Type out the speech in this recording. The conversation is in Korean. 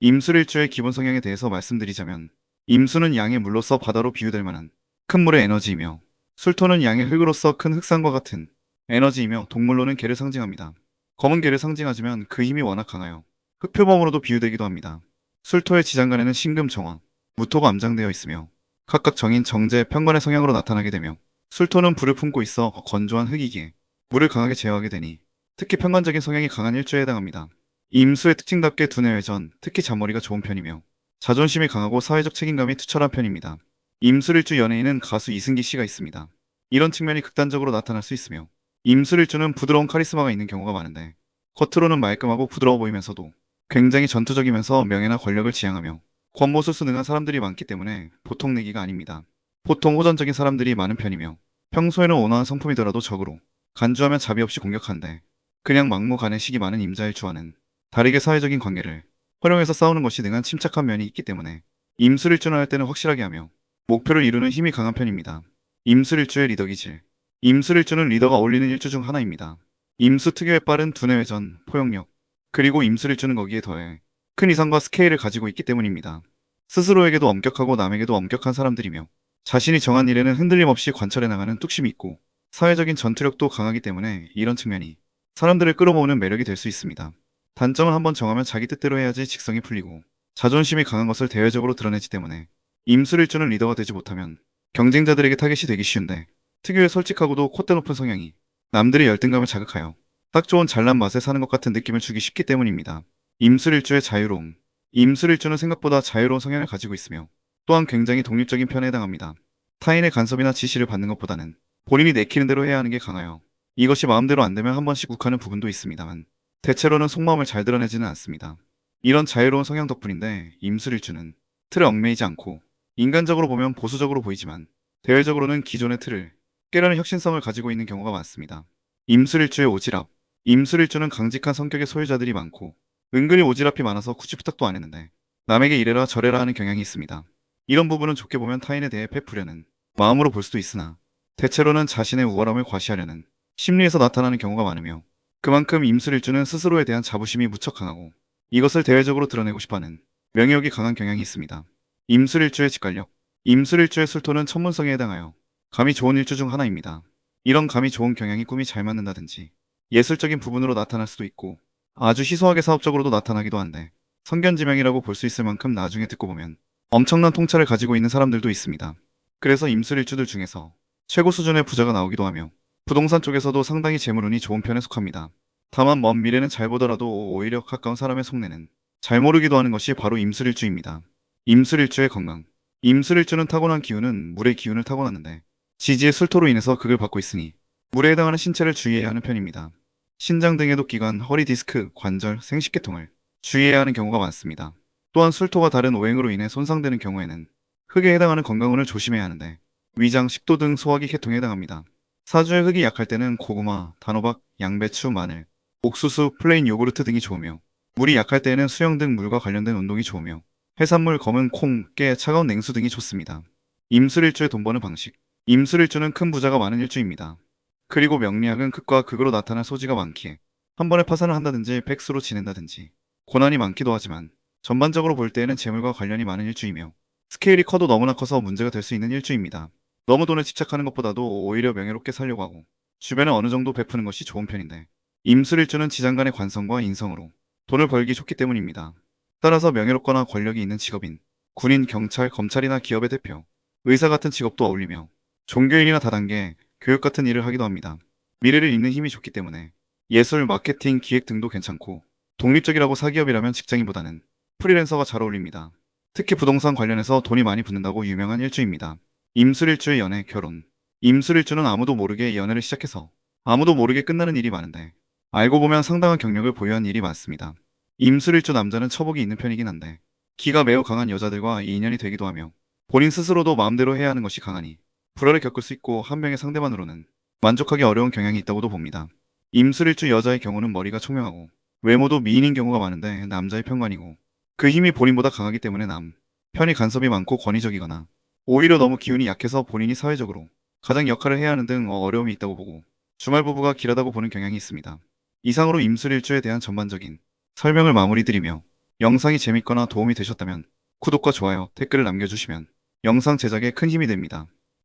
임술일주의 기본 성향에 대해서 말씀드리자면 임수는 양의 물로서 바다로 비유될 만한 큰 물의 에너지이며 술토는 양의 흙으로서 큰 흑산과 같은 에너지이며 동물로는 개를 상징합니다. 검은 개를 상징하지만 그 힘이 워낙 강하여 흑표범으로도 비유되기도 합니다. 술토의 지장간에는 신금 정화, 무토가 암장되어 있으며 각각 정인 정제 편관의 성향으로 나타나게 되며 술토는 불을 품고 있어 건조한 흙이기에 물을 강하게 제어하게 되니 특히 편관적인 성향이 강한 일주에 해당합니다. 임수의 특징답게 두뇌 회전, 특히 잔머리가 좋은 편이며 자존심이 강하고 사회적 책임감이 투철한 편입니다. 임술일주 연예인은 가수 이승기 씨가 있습니다. 이런 측면이 극단적으로 나타날 수 있으며 임술일주는 부드러운 카리스마가 있는 경우가 많은데 겉으로는 말끔하고 부드러워 보이면서도 굉장히 전투적이면서 명예나 권력을 지향하며 권모술수 능한 사람들이 많기 때문에 보통 내기가 아닙니다. 보통 호전적인 사람들이 많은 편이며 평소에는 온화한 성품이더라도 적으로 간주하면 자비 없이 공격하는데 그냥 막무가내식이 많은 임자일주와는 다르게 사회적인 관계를 활용해서 싸우는 것이 능한 침착한 면이 있기 때문에 임술일주를 할 때는 확실하게 하며 목표를 이루는 힘이 강한 편입니다. 임술일주의 리더 기질 임술일주는 리더가 어울리는 일주 중 하나입니다. 임수 특유의 빠른 두뇌 회전, 포용력 그리고 임술일주는 거기에 더해 큰 이상과 스케일을 가지고 있기 때문입니다. 스스로에게도 엄격하고 남에게도 엄격한 사람들이며 자신이 정한 일에는 흔들림 없이 관철해 나가는 뚝심이 있고 사회적인 전투력도 강하기 때문에 이런 측면이 사람들을 끌어모으는 매력이 될 수 있습니다. 단점을 한번 정하면 자기 뜻대로 해야지 직성이 풀리고 자존심이 강한 것을 대외적으로 드러내지 때문에 임술일주는 리더가 되지 못하면 경쟁자들에게 타겟이 되기 쉬운데 특유의 솔직하고도 콧대 높은 성향이 남들의 열등감을 자극하여 딱 좋은 잘난 맛에 사는 것 같은 느낌을 주기 쉽기 때문입니다. 임술일주의 자유로움 임술일주는 생각보다 자유로운 성향을 가지고 있으며 또한 굉장히 독립적인 편에 해당합니다. 타인의 간섭이나 지시를 받는 것보다는 본인이 내키는 대로 해야 하는 게 강하여 이것이 마음대로 안 되면 한 번씩 욱하는 부분도 있습니다만 대체로는 속마음을 잘 드러내지는 않습니다. 이런 자유로운 성향 덕분인데 임술일주는 틀에 얽매이지 않고 인간적으로 보면 보수적으로 보이지만 대외적으로는 기존의 틀을 깨려는 혁신성을 가지고 있는 경우가 많습니다. 임술일주의 오지랖 임술일주는 강직한 성격의 소유자들이 많고 은근히 오지랖이 많아서 굳이 부탁도 안 했는데 남에게 이래라 저래라 하는 경향이 있습니다. 이런 부분은 좋게 보면 타인에 대해 베푸려는 마음으로 볼 수도 있으나 대체로는 자신의 우월함을 과시하려는 심리에서 나타나는 경우가 많으며 그만큼 임술일주는 스스로에 대한 자부심이 무척 강하고 이것을 대외적으로 드러내고 싶어하는 명예욕이 강한 경향이 있습니다. 임술일주의 직관력 임술일주의 술토는 천문성에 해당하여 감이 좋은 일주 중 하나입니다. 이런 감이 좋은 경향이 꿈이 잘 맞는다든지 예술적인 부분으로 나타날 수도 있고 아주 희소하게 사업적으로도 나타나기도 한데 성견지명이라고 볼 수 있을 만큼 나중에 듣고 보면 엄청난 통찰을 가지고 있는 사람들도 있습니다. 그래서 임술일주들 중에서 최고 수준의 부자가 나오기도 하며 부동산 쪽에서도 상당히 재물운이 좋은 편에 속합니다. 다만 먼 미래는 잘 보더라도 오히려 가까운 사람의 속내는 잘 모르기도 하는 것이 바로 임술일주입니다. 임술일주의 건강 임술일주는 타고난 기운은 물의 기운을 타고났는데 지지의 술토로 인해서 극을 받고 있으니 물에 해당하는 신체를 주의해야 하는 편입니다. 신장 등의 독기관, 허리 디스크, 관절, 생식계통을 주의해야 하는 경우가 많습니다. 또한 술토가 다른 오행으로 인해 손상되는 경우에는 흙에 해당하는 건강운을 조심해야 하는데 위장, 식도 등 소화기 계통에 해당합니다. 사주의 흙이 약할 때는 고구마, 단호박, 양배추, 마늘, 옥수수, 플레인 요구르트 등이 좋으며 물이 약할 때에는 수영 등 물과 관련된 운동이 좋으며 해산물, 검은 콩, 깨, 차가운 냉수 등이 좋습니다. 임술일주의 돈 버는 방식 임술일주는 큰 부자가 많은 일주입니다. 그리고 명리학은 극과 극으로 나타날 소지가 많기에 한 번에 파산을 한다든지 백수로 지낸다든지 고난이 많기도 하지만 전반적으로 볼 때에는 재물과 관련이 많은 일주이며 스케일이 커도 너무나 커서 문제가 될 수 있는 일주입니다. 너무 돈에 집착하는 것보다도 오히려 명예롭게 살려고 하고 주변에 어느 정도 베푸는 것이 좋은 편인데 임술일주는 지장간의 관성과 인성으로 돈을 벌기 좋기 때문입니다. 따라서 명예롭거나 권력이 있는 직업인 군인, 경찰, 검찰이나 기업의 대표, 의사 같은 직업도 어울리며 종교인이나 다단계, 교육 같은 일을 하기도 합니다. 미래를 읽는 힘이 좋기 때문에 예술, 마케팅, 기획 등도 괜찮고 독립적이라고 사기업이라면 직장인보다는 프리랜서가 잘 어울립니다. 특히 부동산 관련해서 돈이 많이 붙는다고 유명한 일주입니다. 임술일주의 연애, 결혼. 임술일주는 아무도 모르게 연애를 시작해서 아무도 모르게 끝나는 일이 많은데 알고 보면 상당한 경력을 보유한 일이 많습니다. 임술일주 남자는 처복이 있는 편이긴 한데 기가 매우 강한 여자들과 인연이 되기도 하며 본인 스스로도 마음대로 해야 하는 것이 강하니 불화를 겪을 수 있고 한 명의 상대만으로는 만족하기 어려운 경향이 있다고도 봅니다. 임술일주 여자의 경우는 머리가 총명하고 외모도 미인인 경우가 많은데 남자의 편관이고 그 힘이 본인보다 강하기 때문에 남 편이 간섭이 많고 권위적이거나 오히려 너무 기운이 약해서 본인이 사회적으로 가장 역할을 해야 하는 등 어려움이 있다고 보고 주말 부부가 길하다고 보는 경향이 있습니다. 이상으로 임술일주에 대한 전반적인 설명을 마무리드리며 영상이 재밌거나 도움이 되셨다면 구독과 좋아요, 댓글을 남겨주시면 영상 제작에 큰 힘이 됩니다.